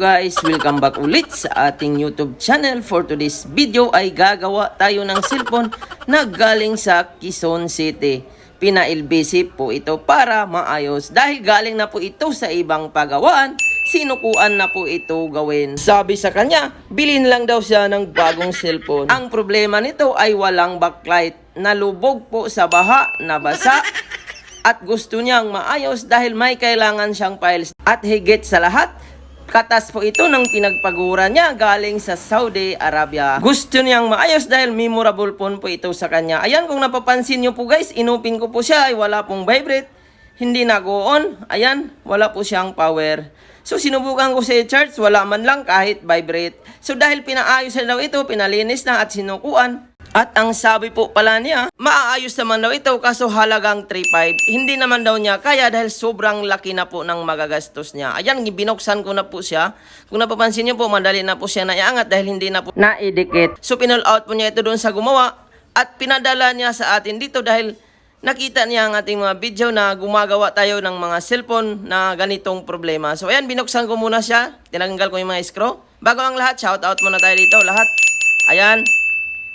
guys, welcome back ulit sa ating YouTube channel. For today's video ay gagawa tayo ng cellphone na galing sa Quezon City. Pina-LBC po ito para maayos. Dahil galing na po ito sa ibang pagawaan, sinukuan na po ito gawin. Sabi sa kanya, bilhin lang daw siya ng bagong cellphone. Ang problema nito ay walang backlight. Nalubog po sa baha, nabasa, at gusto niyang maayos dahil may kailangan siyang files. At higit sa lahat, katas po ito ng pinagpagura niya galing sa Saudi Arabia. Gusto niyang maayos dahil memorable phone po ito sa kanya. Ayan, kung napapansin niyo po guys, inupin ko po siya ay wala pong vibrate. Hindi nag-on. Ayan, wala po siyang power. So sinubukan ko sa charge, wala man lang kahit vibrate. So dahil pinaayos na daw ito, pinalinis na at sinukuan, at ang sabi po pala niya, maaayos naman daw ito kaso halagang 3.5. Hindi naman daw niya kaya dahil sobrang laki na po ng magagastos niya. Ayan, binuksan ko na po siya. Kung napapansin niyo po, madali na po siya naiangat dahil hindi na po naidikit. So pinull out po niya ito doon sa gumawa at pinadala niya sa atin dito dahil nakita niya ang ating mga video na gumagawa tayo ng mga cellphone na ganitong problema. So ayan, binuksan ko muna siya. Tinanggal ko yung mga screw. Bago ang lahat, shout out muna tayo dito. Lahat. Ayan.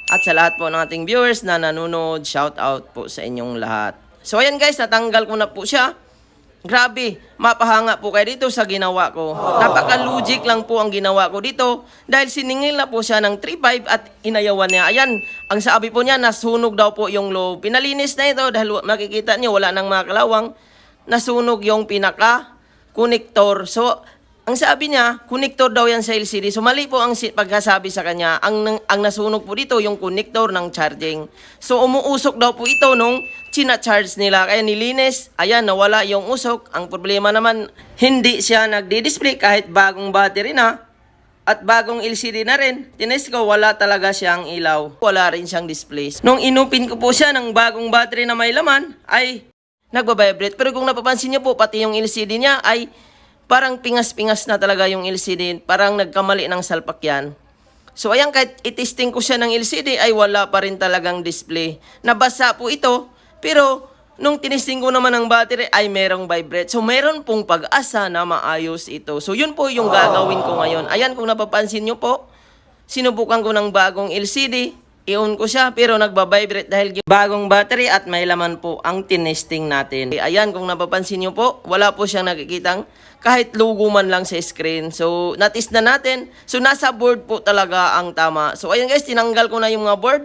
At sa lahat po ng ating viewers na nanonood, shout out po sa inyong lahat. So ayan guys, natanggal ko na po siya. Grabe, mapahanga po kayo dito sa ginawa ko. Napaka-logic lang po ang ginawa ko dito dahil siningil na po siya ng 3.5 at inayawan niya. Ayan, ang sabi po niya, nasunog daw po yung loob. Pinalinis na ito dahil makikita niyo wala nang mga kalawang. Nasunog yung pinaka-connector. So, ang sabi niya, connector daw yan sa LCD. So mali po ang pagkasabi sa kanya. Ang, ang nasunog po dito, yung connector ng charging. So umuusok daw po ito nung china-charge nila. Kaya nilinis, ayan, nawala yung usok. Ang problema naman, hindi siya nagdi-display kahit bagong battery na. At bagong LCD na rin, tinest ko, wala talaga siyang ilaw. Wala rin siyang display. Nung inupin ko po siya ng bagong battery na may laman, ay nagbabibrate. Pero kung napapansin niyo po, pati yung LCD niya ay parang pingas-pingas na talaga yung LCD. Parang nagkamali ng salpakyan. So ayan, kahit itesting ko siya ng LCD ay wala pa rin talagang display. Nabasa po ito, pero nung tinesting ko naman ng battery ay merong vibrate. So meron pong pag-asa na maayos ito. So yun po yung gagawin ko ngayon. Ayan, kung napapansin nyo po, sinubukan ko ng bagong LCD, i-on ko siya pero nagbabibrate dahil bagong battery at may laman po ang tinesting natin. Ayan, kung napapansin nyo po, wala po siyang nakikitang kahit logo man lang sa screen. So, natis na natin. So, nasa board po talaga ang tama. So, ayan guys, tinanggal ko na yung mga board.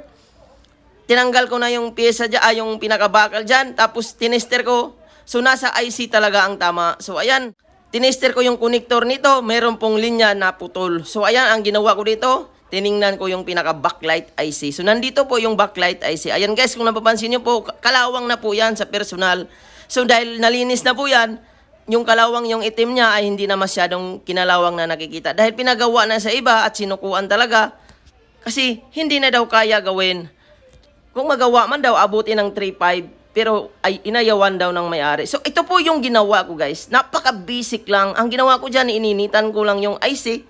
Tinanggal ko na yung pyesa dyan, ah, yung pinakabakal dyan. Tapos, tinester ko. So, nasa IC talaga ang tama. So, ayan. Tinester ko yung connector nito. Meron pong linya na putol. So, ayan, ang ginawa ko dito. Tiningnan ko yung pinaka-backlight IC. So, nandito po yung backlight IC. Ayan guys, kung napapansin nyo po, kalawang na po yan sa personal. So, dahil nalinis na po yan, yung kalawang yung itim niya ay hindi na masyadong kinalawang na nakikita. Dahil pinagawa na sa iba at sinukuan talaga. Kasi hindi na daw kaya gawin. Kung magawa man daw, abutin ng 3.5. Pero ay inayawan daw ng may-ari. So ito po yung ginawa ko guys. Napaka-basic lang. Ang ginawa ko dyan, ininitan ko lang yung IC.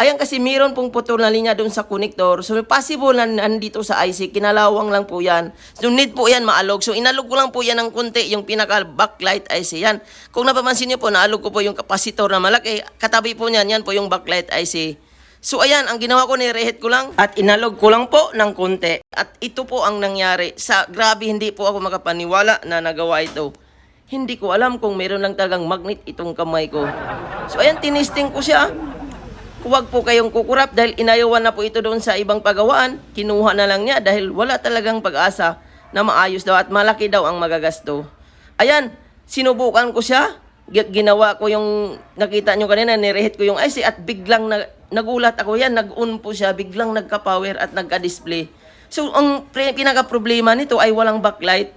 Ayan kasi meron pong putol na linya doon sa connector. So possible na nandito sa IC, kinalawang lang po yan. So need po yan maalog. So inalog ko lang po yan ng konti, yung pinaka backlight IC yan. Kung napapansin niyo po, naalog ko po yung kapasitor na malaki. Katabi po niyan, yan po yung backlight IC. So ayan, ang ginawa ko, nirehet ko lang at inalog ko lang po ng konti. At ito po ang nangyari. Sa grabe, hindi po ako makapaniwala na nagawa ito. Hindi ko alam kung meron lang talagang magnet itong kamay ko. So ayan, tinisting ko siya. Huwag po kayong kukurap dahil inayawan na po ito doon sa ibang pagawaan. Kinuha na lang niya dahil wala talagang pag-asa na maayos daw at malaki daw ang magagasto. Ayan, sinubukan ko siya. Gi- Ginawa ko yung, nakita nyo kanina, nirehet ko yung IC at biglang na, nagulat ako yan. Nag-on po siya, biglang nagka-power at nagka-display. So, ang pinaka-problema nito ay walang backlight.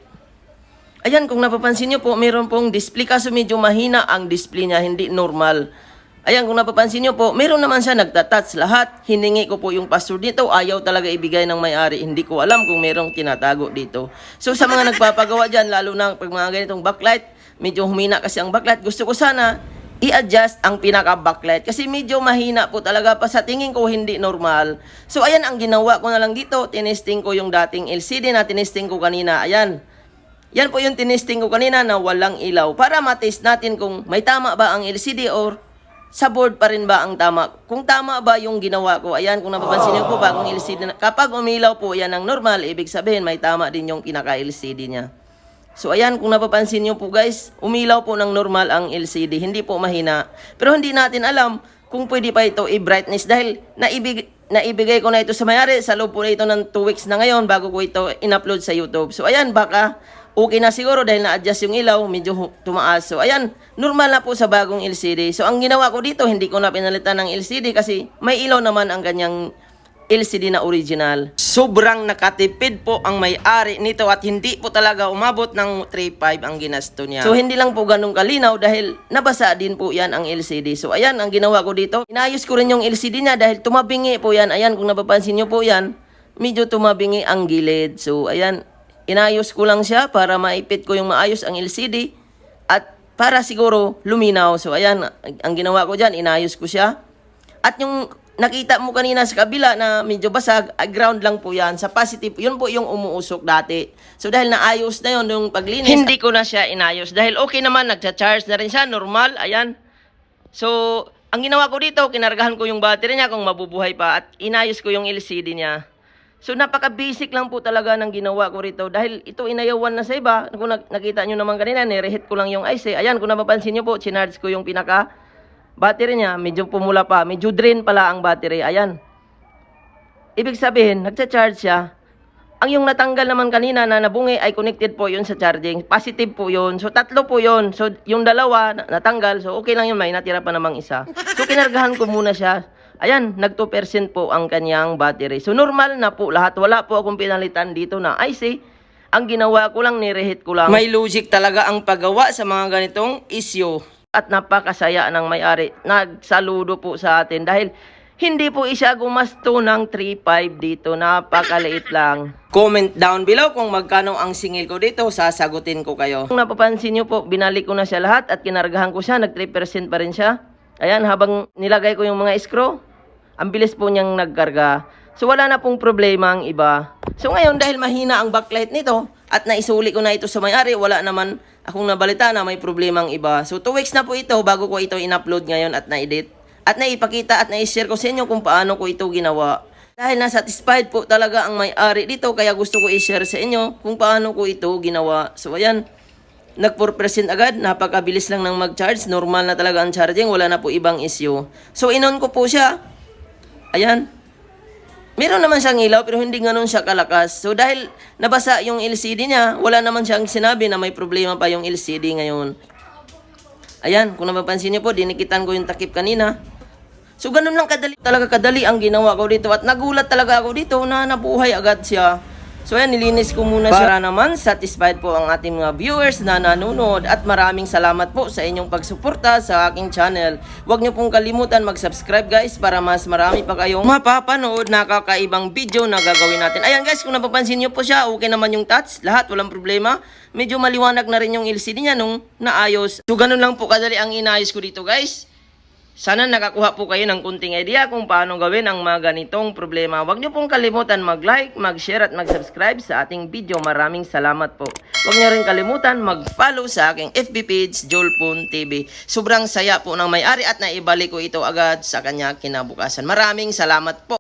Ayan, kung napapansin nyo po, meron pong display kaso medyo mahina ang display niya, hindi normal. Ayan, kung napapansin nyo po, meron naman siya nagtatouch lahat. Hiningi ko po yung password nito, ayaw talaga ibigay ng may-ari. Hindi ko alam kung merong tinatago dito. So sa mga nagpapagawa dyan, lalo na pag mga ganitong backlight, medyo humina kasi ang backlight. Gusto ko sana i-adjust ang pinaka-backlight kasi medyo mahina po talaga pa sa tingin ko hindi normal. So ayan ang ginawa ko na lang dito, tinesting ko yung dating LCD na tinesting ko kanina. Ayan. Yan po yung tinesting ko kanina na walang ilaw para matest natin kung may tama ba ang LCD or sa board pa rin ba ang tama? Kung tama ba yung ginawa ko, ayan, kung napapansin niyo po, bagong LCD na, kapag umilaw po yan ng normal, ibig sabihin may tama din yung pinaka-LCD niya. So ayan, kung napapansin niyo po guys, umilaw po ng normal ang LCD, hindi po mahina. Pero hindi natin alam kung pwede pa ito i-brightness dahil naibig, naibigay ko na ito sa mayari sa loob po na ito ng 2 weeks na ngayon bago ko ito in-upload sa YouTube. So ayan, baka okay na siguro dahil na-adjust yung ilaw, medyo tumaas. So ayan, normal na po sa bagong LCD. So ang ginawa ko dito, hindi ko na pinalitan ng LCD kasi may ilaw naman ang kanyang LCD na original. Sobrang nakatipid po ang may-ari nito at hindi po talaga umabot ng 3.5 ang ginasto niya. So hindi lang po ganun kalinaw dahil nabasa din po yan ang LCD. So ayan ang ginawa ko dito. Inayos ko rin yung LCD niya dahil tumabingi po yan. Ayan kung napapansin nyo po yan, medyo tumabingi ang gilid. So ayan, inayos ko lang siya para maipit ko yung maayos ang LCD at para siguro luminaw. So ayan, ang ginawa ko dyan, inayos ko siya. At yung nakita mo kanina sa kabila na medyo basag, ah, ground lang po yan. Sa positive, yun po yung umuusok dati. So dahil naayos na yun yung paglinis, hindi ko na siya inayos. Dahil okay naman, nagcha-charge na rin siya, normal, ayan. So, ang ginawa ko dito, kinargahan ko yung battery niya kung mabubuhay pa at inayos ko yung LCD niya. So napaka-basic lang po talaga ng ginawa ko rito dahil ito inayawan na sa iba. Kung nak- nakita nyo naman kanina, nirehit ko lang yung IC. Ayan, kung napapansin nyo po, chinarge ko yung pinaka battery niya. Medyo pumula pa, medyo drain pala ang battery. Ayan. Ibig sabihin, nagcha-charge siya. Ang yung natanggal naman kanina na nabungi ay connected po yun sa charging. Positive po yun. So, tatlo po yun. So, yung dalawa na- natanggal. So, okay lang yun. May natira pa namang isa. So, kinargahan ko muna siya. Ayan, nag 2% po ang kanyang battery. So, normal na po lahat. Wala po akong pinalitan dito na IC. Ang ginawa ko lang, nirehit ko lang. May logic talaga ang paggawa sa mga ganitong issue. At napakasaya ng may-ari. Nagsaludo po sa atin dahil hindi po isa gumasto ng 3.5 dito. Napakaliit lang. Comment down below kung magkano ang singil ko dito. Sasagutin ko kayo. Kung napapansin nyo po, binalik ko na siya lahat at kinargahan ko siya. Nag 3% pa rin siya. Ayan, habang nilagay ko yung mga screw, ang bilis po niyang nagkarga. So wala na pong problema ang iba. So ngayon dahil mahina ang backlight nito at naisuli ko na ito sa may-ari, wala naman akong nabalita na may problema ang iba. So 2 weeks na po ito bago ko ito in-upload ngayon at na-edit. At naipakita at na-share ko sa inyo kung paano ko ito ginawa. Dahil na-satisfied po talaga ang may-ari dito kaya gusto ko i-share sa inyo kung paano ko ito ginawa. So ayan, nag 4% agad, napakabilis lang ng mag-charge, normal na talaga ang charging, wala na po ibang issue. So inon ko po siya. Ayan. Meron naman siyang ilaw pero hindi ganoon siya kalakas. So dahil nabasa yung LCD niya, wala naman siyang sinabi na may problema pa yung LCD ngayon. Ayan, kung napapansin niyo po, dinikitan ko yung takip kanina. So ganun lang kadali, talaga kadali ang ginawa ko dito at nagulat talaga ako dito na nabuhay agad siya. So ayan, nilinis ko muna siya. Para naman, satisfied po ang ating mga viewers na nanonood at maraming salamat po sa inyong pagsuporta sa aking channel. Huwag niyo pong kalimutan mag-subscribe guys para mas marami pa kayong mapapanood na kakaibang video na gagawin natin. Ayan guys, kung napapansin niyo po siya, okay naman yung touch, lahat, walang problema. Medyo maliwanag na rin yung LCD niya nung naayos. So ganun lang po kadali ang inayos ko dito guys. Sana nakakuha po kayo ng kunting idea kung paano gawin ang mga ganitong problema. Huwag niyo pong kalimutan mag-like, mag-share at mag-subscribe sa ating video. Maraming salamat po. Huwag niyo rin kalimutan mag-follow sa aking FB page, Jolpon TV. Sobrang saya po ng may-ari at naibalik ko ito agad sa kanya kinabukasan. Maraming salamat po.